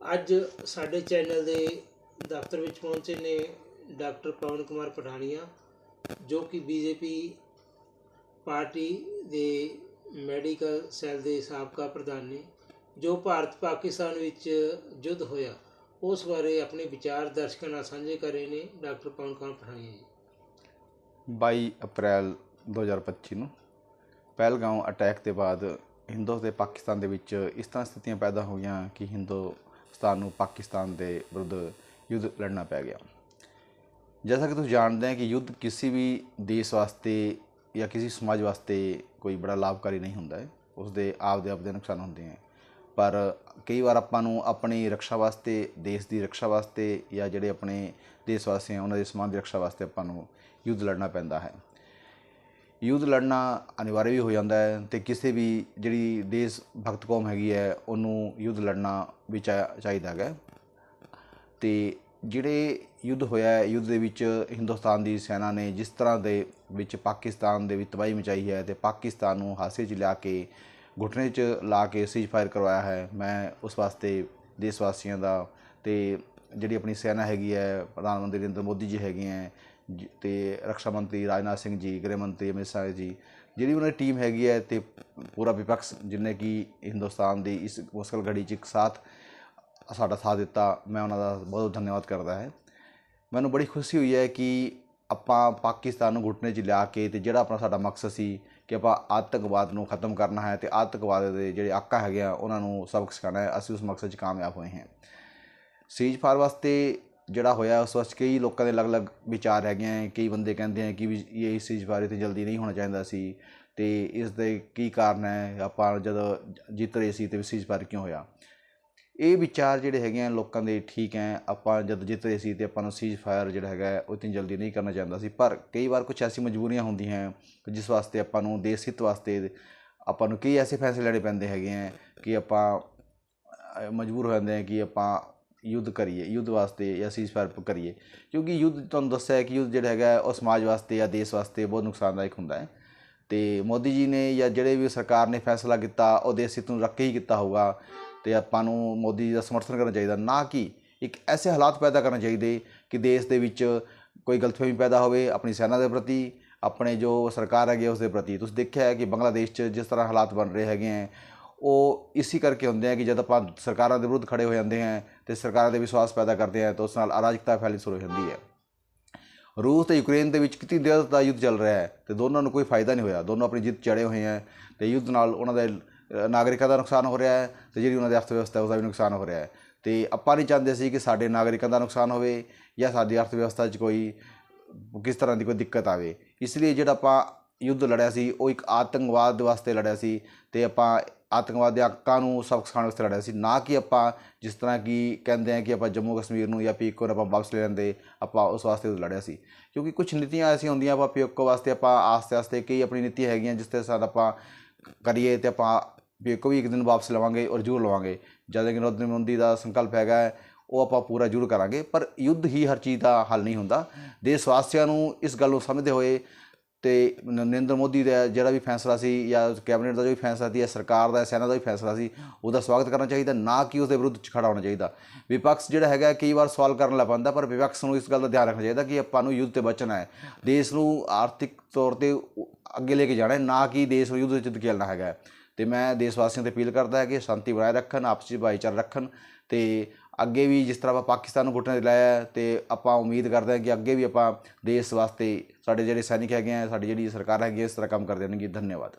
ਅੱਜ ਸਾਡੇ ਚੈਨਲ ਦੇ ਦਫ਼ਤਰ ਵਿੱਚ ਪਹੁੰਚੇ ਨੇ ਡਾਕਟਰ ਪਵਨ ਕੁਮਾਰ ਪਠਾਨੀਆ, ਜੋ ਕਿ ਬੀਜੇਪੀ ਪਾਰਟੀ ਦੇ ਮੈਡੀਕਲ ਸੈੱਲ ਦੇ ਸਾਬਕਾ ਪ੍ਰਧਾਨ ਨੇ, ਜੋ ਭਾਰਤ ਪਾਕਿਸਤਾਨ ਵਿੱਚ ਯੁੱਧ ਹੋਇਆ, ਉਸ ਬਾਰੇ ਆਪਣੇ ਵਿਚਾਰ ਦਰਸ਼ਕਾਂ ਨਾਲ ਸਾਂਝੇ ਕਰ ਰਹੇ ਨੇ ਡਾਕਟਰ ਪਵਨ ਕੁਮਾਰ ਪਠਾਨੀਆ ਜੀ। 22 ਅਪ੍ਰੈਲ 2025 ਨੂੰ ਪਹਿਲਗਾਂਵ ਅਟੈਕ ਦੇ ਬਾਅਦ ਹਿੰਦੂ ਤੇ ਪਾਕਿਸਤਾਨ ਦੇ ਵਿੱਚ ਇਸ ਤਰ੍ਹਾਂ ਸਥਿਤੀਆਂ ਪੈਦਾ ਹੋਈਆਂ ਕਿ ਹਿੰਦੂ ਹਿੰਦੁਸਤਾਨ ਨੂੰ ਪਾਕਿਸਤਾਨ ਦੇ ਵਿਰੁੱਧ ਯੁੱਧ ਲੜਨਾ ਪੈ ਗਿਆ। ਜੈਸਾ ਕਿ ਤੁਸੀਂ ਜਾਣਦੇ ਹੋ ਕਿ ਯੁੱਧ ਕਿਸੇ ਵੀ ਦੇਸ਼ ਵਾਸਤੇ ਜਾਂ ਕਿਸੇ ਸਮਾਜ ਵਾਸਤੇ ਕੋਈ ਬੜਾ ਲਾਭਕਾਰੀ ਨਹੀਂ ਹੁੰਦਾ ਹੈ। ਉਸ ਦੇ ਆਪ ਦੇ ਆਪ ਦੇ ਨੁਕਸਾਨ ਹੁੰਦੇ ਹਨ ਪਰ ਕਈ ਵਾਰ ਆਪਾਂ ਨੂੰ ਆਪਣੀ ਰੱਖਿਆ ਵਾਸਤੇ, ਦੇਸ਼ ਦੀ ਰੱਖਿਆ ਵਾਸਤੇ ਜਾਂ ਜਿਹੜੇ ਆਪਣੇ ਦੇਸ਼ ਵਾਸੀ ਆ ਉਹਨਾਂ ਦੇ ਸਮਾਜ ਦੀ ਰੱਖਿਆ ਵਾਸਤੇ ਆਪਾਂ ਨੂੰ ਯੁੱਧ ਲੜਨਾ ਪੈਂਦਾ ਹੈ। ਯੁੱਧ ਲੜਨਾ ਅਨਿਵਾਰੀ ਵੀ ਹੋ ਜਾਂਦਾ ਹੈ ਅਤੇ ਕਿਸੇ ਵੀ ਜਿਹੜੀ ਦੇਸ਼ ਭਗਤ ਕੌਮ ਹੈਗੀ ਹੈ, ਉਹਨੂੰ ਯੁੱਧ ਲੜਨਾ ਵੀ ਚਾ- ਚਾਹੀਦਾ ਹੈਗਾ। ਤੇ ਜਿਹੜੇ ਯੁੱਧ ਹੋਇਆ ਯੁੱਧ ਦੇ ਵਿੱਚ ਹਿੰਦੁਸਤਾਨ ਦੀ ਸੈਨਾ ਨੇ ਜਿਸ ਤਰ੍ਹਾਂ ਦੇ ਵਿੱਚ ਪਾਕਿਸਤਾਨ ਦੇ ਵਿੱਚ ਤਬਾਹੀ ਮਚਾਈ ਹੈ ਅਤੇ ਪਾਕਿਸਤਾਨ ਨੂੰ ਹਾਸੇ 'ਚ ਲਿਆ ਕੇ, ਘੁਟਨੇ 'ਚ ਲਾ ਕੇ ਸੀਜ਼ ਫਾਇਰ ਕਰਵਾਇਆ ਹੈ, ਮੈਂ ਉਸ ਵਾਸਤੇ ਦੇਸ਼ ਵਾਸੀਆਂ ਦਾ ਤੇ ਜਿਹੜੀ ਆਪਣੀ ਸੈਨਾ ਹੈਗੀ ਹੈ, ਪ੍ਰਧਾਨ ਮੰਤਰੀ ਨਰਿੰਦਰ ਮੋਦੀ ਜੀ ਹੈਗੇ ਹੈ ਤੇ ਰੱਖਿਆ ਮੰਤਰੀ ਰਾਜਨਾਥ ਸਿੰਘ ਜੀ, ਗ੍ਰਹਿ ਮੰਤਰੀ ਅਮਿਤ ਸ਼ਾਹ ਜੀ, ਜਿਹੜੀ ਉਹਨਾਂ ਦੀ ਟੀਮ ਹੈਗੀ ਹੈ ਤੇ ਪੂਰਾ ਵਿਪਕਸ਼ ਜਿਨੇ ਕਿ ਹਿੰਦੁਸਤਾਨ ਦੀ ਇਸ ਮੁਸ਼ਕਲ ਘੜੀ 'ਚ ਇੱਕ ਸਾਥ ਸਾਡਾ ਸਾਥ ਦਿੱਤਾ, ਮੈਂ ਉਹਨਾਂ ਦਾ ਬਹੁਤ ਬਹੁਤ ਧੰਨਵਾਦ ਕਰਦਾ ਹੈ। ਮੈਨੂੰ ਬੜੀ ਖੁਸ਼ੀ ਹੋਈ ਹੈ ਕਿ ਆਪਾਂ ਪਾਕਿਸਤਾਨ ਨੂੰ ਘੁਟਨੇ 'ਚ ਲਿਆ ਕੇ ਤੇ ਜਿਹੜਾ ਆਪਣਾ ਸਾਡਾ ਮਕਸਦ ਸੀ ਕਿ ਆਪਾਂ ਆਤੰਕਵਾਦ ਨੂੰ ਖਤਮ ਕਰਨਾ ਹੈ ਤੇ ਆਤੰਕਵਾਦ ਦੇ ਜਿਹੜੇ ਆਕਾ ਹੈਗੇ ਆ, ਉਹਨਾਂ ਨੂੰ ਸਬਕ ਸਿਖਾਉਣਾ ਹੈ, ਅਸੀਂ ਉਸ ਮਕਸਦ 'ਚ ਕਾਮਯਾਬ ਹੋਏ ਹਾਂ। ਸੀਜ ਫਾਰ ਵਾਸਤੇ ਜਿਹੜਾ ਹੋਇਆ ਉਸ ਵਾਸਤੇ ਕਈ ਲੋਕਾਂ ਦੇ ਅਲੱਗ-ਅਲੱਗ ਵਿਚਾਰ ਹੈਗੇ ਹੈ ਕਈ ਬੰਦੇ ਕਹਿੰਦੇ ਹੈ ਕਿ ਵੀ ਇਹ ਸੀਜ ਫਾਰ ਇਤੇ ਜਲਦੀ ਨਹੀਂ ਹੋਣਾ ਚਾਹੀਦਾ ਸੀ ਅਤੇ ਇਸ ਦੇ ਕੀ ਕਾਰਨ ਹੈ, ਆਪਾਂ ਜਦੋਂ ਜਿੱਤ ਰਹੇ ਸੀ ਤੇ ਸੀਜ ਫਾਰ ਕਿਉਂ ਹੋਇਆ? ਇਹ ਵਿਚਾਰ ਜਿਹੜੇ ਹੈਗੇ ਆ ਲੋਕਾਂ ਦੇ ਠੀਕ ਹੈ, ਆਪਾਂ ਜਦ ਜਿੱਤ ਰਹੇ ਸੀ ਤੇ ਆਪਾਂ ਨੂੰ ਸੀਜ ਫਾਇਰ ਜਿਹੜਾ ਹੈਗਾ ਉਹ ਇਤਨੀ ਜਲਦੀ ਨਹੀਂ ਕਰਨਾ ਚਾਹੁੰਦਾ ਸੀ। ਪਰ ਕਈ ਵਾਰ ਕੁਝ ਐਸੀ ਮਜਬੂਰੀਆਂ ਹੁੰਦੀਆਂ ਕਿ ਜਿਸ ਵਾਸਤੇ ਆਪਾਂ ਨੂੰ, ਦੇਸ਼ ਹਿੱਤ ਵਾਸਤੇ ਆਪਾਂ ਨੂੰ ਕਈ ਐਸੇ ਫੈਸਲੇ ਲੈਣੇ ਪੈਂਦੇ ਹੈਗੇ ਆ ਕਿ ਆਪਾਂ ਮਜਬੂਰ ਹੋ ਜਾਂਦੇ ਆ ਕਿ ਆਪਾਂ ਯੁੱਧ ਕਰੀਏ, ਯੁੱਧ ਵਾਸਤੇ ਜਾਂ ਸੀਜ਼ ਫਾਇਰ ਕਰੀਏ, ਕਿਉਂਕਿ ਯੁੱਧ ਤੁਹਾਨੂੰ ਦੱਸਿਆ ਕਿ ਯੁੱਧ ਜਿਹੜਾ ਹੈਗਾ ਉਹ ਸਮਾਜ ਵਾਸਤੇ ਜਾਂ ਦੇਸ਼ ਵਾਸਤੇ ਬਹੁਤ ਨੁਕਸਾਨਦਾਇਕ ਹੁੰਦਾ ਹੈ। ਤੇ ਮੋਦੀ ਜੀ ਨੇ ਜਾਂ ਜਿਹੜੇ ਵੀ ਸਰਕਾਰ ਨੇ ਫੈਸਲਾ ਕੀਤਾ, ਉਹ ਦੇਸ਼ ਹਿੱਤ ਨੂੰ ਰੱਖ ਕੇ ਹੀ ਕੀਤਾ ਹੋਊਗਾ। ਤੇ ਆਪਾਂ ਨੂੰ ਮੋਦੀ ਜੀ ਦਾ ਸਮਰਥਨ ਕਰਨਾ ਚਾਹੀਦਾ, ਨਾ ਕਿ ਇੱਕ ਐਸੇ ਹਾਲਾਤ ਪੈਦਾ ਕਰਨੇ ਚਾਹੀਦੇ ਕਿ ਦੇਸ਼ ਦੇ ਵਿੱਚ ਕੋਈ ਗਲਤਫਹਿਮੀ ਪੈਦਾ ਹੋਵੇ ਆਪਣੀ ਸੈਨਾ ਦੇ ਪ੍ਰਤੀ, ਆਪਣੇ ਜੋ ਸਰਕਾਰ ਹੈਗੀ ਹੈ, ਉਸ ਦੇ ਪ੍ਰਤੀ। ਤੁਸੀਂ ਦੇਖਿਆ ਹੈ ਕਿ ਬੰਗਲਾਦੇਸ਼ 'ਚ ਜਿਸ ਤਰ੍ਹਾਂ ਹਾਲਾਤ ਬਣ ਰਹੇ ਹੈਗੇ ਹੈ ਉਹ ਇਸੇ ਕਰਕੇ ਹੁੰਦੇ ਆ ਕਿ ਜਦ ਆਪਾਂ ਸਰਕਾਰਾਂ ਦੇ ਵਿਰੁੱਧ ਖੜੇ ਹੋ ਜਾਂਦੇ ਹਾਂ ਤੇ ਸਰਕਾਰਾਂ ਦੇ ਵਿਸ਼ਵਾਸ ਪੈਦਾ ਕਰਦੇ ਆ, ਤਾਂ ਉਸ ਨਾਲ ਅਰਾਜਕਤਾ ਫੈਲਣੀ ਸ਼ੁਰੂ ਹੋ ਜਾਂਦੀ ਹੈ। ਰੂਸ ਤੇ ਯੂਕਰੇਨ ਦੇ ਵਿੱਚ ਕਿੰਨੀ ਦੇਰ ਦਾ ਯੁੱਧ ਚੱਲ ਰਿਹਾ ਹੈ ਤੇ ਦੋਨਾਂ ਨੂੰ ਕੋਈ ਫਾਇਦਾ ਨਹੀਂ ਹੋਇਆ। ਦੋਨੋਂ ਆਪਣੀ ਜਿੱਤ ਚੜੇ ਹੋਏ ਹੈ ਤੇ ਯੁੱਧ ਨਾਲ ਉਹਨਾਂ ਦੇ ਨਾਗਰਿਕਾਂ ਦਾ ਨੁਕਸਾਨ ਹੋ ਰਿਹਾ ਹੈ ਤੇ ਜਿਹੜੀ ਉਹਨਾਂ ਦੀ ਅਰਥ ਵਿਵਸਥਾ ਉਸ ਦਾ ਵੀ ਨੁਕਸਾਨ ਹੋ ਰਿਹਾ ਹੈ। ਤੇ ਆਪਾਂ ਨਹੀਂ ਚਾਹੁੰਦੇ ਸੀ ਕਿ ਸਾਡੇ ਨਾਗਰਿਕਾਂ ਦਾ ਨੁਕਸਾਨ ਹੋਵੇ ਜਾਂ ਸਾਡੀ ਅਰਥ ਵਿਵਸਥਾ 'ਚ ਕੋਈ ਕਿਸ ਤਰ੍ਹਾਂ ਦੀ ਕੋਈ ਦਿੱਕਤ ਆਵੇ। ਇਸ ਲਈ ਜਿਹੜਾ ਆਪਾਂ ਯੁੱਧ ਲੜਿਆ ਸੀ, ਉਹ ਇੱਕ ਆਤੰਕਵਾਦ ਵਾਸਤੇ ਲੜਿਆ ਸੀ ਤੇ ਆਪਾਂ ਆਤੰਕਵਾਦ ਦੇ ਹੱਕਾਂ ਨੂੰ ਸਬਕ ਸਿਖਾਉਣ ਵਾਸਤੇ ਲੜਿਆ ਸੀ। ਨਾ ਕਿ ਆਪਾਂ ਜਿਸ ਤਰ੍ਹਾਂ ਕਿ ਕਹਿੰਦੇ ਆ ਕਿ ਆਪਾਂ ਜੰਮੂ ਕਸ਼ਮੀਰ ਨੂੰ ਜਾਂ ਪੀਕੋ ਨੂੰ ਆਪਾਂ ਵਾਪਸ ਲੈ ਲੈਂਦੇ, ਆਪਾਂ ਉਸ ਵਾਸਤੇ ਲੜਿਆ ਸੀ। ਕਿਉਂਕਿ ਕੁਝ ਨੀਤੀਆਂ ਐਸੀਆਂ ਹੁੰਦੀਆਂ, ਆਪਾਂ ਪੀਕੋ ਵਾਸਤੇ ਆਪਾਂ ਆਸਤੇ ਆਸਤੇ ਕਈ ਆਪਣੀ ਨੀਤੀ ਹੈਗੀਆਂ, ਜਿਸ ਤੇ ਸਾਥ ਆਪਾਂ ਕਰੀਏ ਤੇ ਆਪਾਂ ਪੀਕੋ ਵੀ ਇੱਕ ਦਿਨ ਵਾਪਸ ਲਵਾਂਗੇ ਔਰ ਜ਼ਰੂਰ ਲਵਾਂਗੇ। ਜਦ ਕਿ ਨਰਿੰਦਰ ਮੋਦੀ ਦਾ ਸੰਕਲਪ ਹੈਗਾ, ਉਹ ਆਪਾਂ ਪੂਰਾ ਜ਼ਰੂਰ ਕਰਾਂਗੇ। ਪਰ ਯੁੱਧ ਹੀ ਹਰ ਚੀਜ਼ ਦਾ ਹੱਲ ਨਹੀਂ ਹੁੰਦਾ। ਦੇਸ਼ ਵਾਸੀਆਂ ਨੂੰ ਇਸ ਗੱਲ ਨੂੰ ਸਮਝਦੇ ਹੋਏ ਤੇ ਨਰਿੰਦਰ ਮੋਦੀ ਦਾ ਜਿਹੜਾ ਵੀ ਫੈਸਲਾ ਸੀ ਜਾਂ ਕੈਬਨਿਟ ਦਾ ਜੋ ਵੀ ਫੈਸਲਾ ਸੀ ਜਾਂ ਸਰਕਾਰ ਦਾ ਸੈਨਾ ਦਾ ਵੀ ਫੈਸਲਾ ਸੀ, ਉਹਦਾ ਸਵਾਗਤ ਕਰਨਾ ਚਾਹੀਦਾ, ਨਾ ਕਿ ਉਸ ਦੇ ਵਿਰੁੱਧ 'ਚ ਖੜਾ ਹੋਣਾ ਚਾਹੀਦਾ ਵਿਪਕਸ਼ ਜਿਹੜਾ ਹੈਗਾ ਕਈ ਵਾਰ ਸਵਾਲ ਕਰਨ ਲੱਗ ਪੈਂਦਾ, ਪਰ ਵਿਪਕਸ਼ ਨੂੰ ਇਸ ਗੱਲ ਦਾ ਧਿਆਨ ਰੱਖਣਾ ਚਾਹੀਦਾ ਕਿ ਆਪਾਂ ਨੂੰ ਯੁੱਧ ਤੇ ਬਚਣਾ ਹੈ ਦੇਸ਼ ਨੂੰ ਆਰਥਿਕ ਤੌਰ ਤੇ ਅੱਗੇ ਲੈ ਕੇ ਜਾਣਾ ਹੈ, ਨਾ ਕਿ ਦੇਸ਼ ਨੂੰ ਯੁੱਧ ਵਿੱਚ ਧਕੇਲਣਾ ਹੈਗਾ ਹੈ। ਤੇ ਮੈਂ ਦੇਸ਼ ਵਾਸੀਆਂ ਤੇ ਅਪੀਲ ਕਰਦਾ ਹੈ ਕਿ ਸ਼ਾਂਤੀ ਬਣਾਏ ਰੱਖਣ, ਆਪਸੀ ਭਾਈਚਾਰਾ ਰੱਖਣ ਤੇ ਅੱਗੇ ਵੀ ਜਿਸ ਤਰ੍ਹਾਂ ਆਪਾਂ ਪਾਕਿਸਤਾਨ ਨੂੰ ਘੁੱਟਣੇ ਤੇ ਲਾਇਆ ਤੇ ਆਪਾਂ ਉਮੀਦ ਕਰਦੇ ਹਾਂ ਕਿ ਅੱਗੇ ਵੀ ਆਪਾਂ ਦੇਸ਼ ਵਾਸਤੇ ਸਾਡੇ ਜਿਹੜੇ ਸੈਨਿਕ ਹੈਗੇ ਆ, ਸਾਡੀ ਜਿਹੜੀ ਸਰਕਾਰ ਹੈਗੀ ਹੈ ਇਸ ਤਰ੍ਹਾਂ ਕੰਮ ਕਰਦੇ ਰਹਿਣਗੇ ਧੰਨਵਾਦ।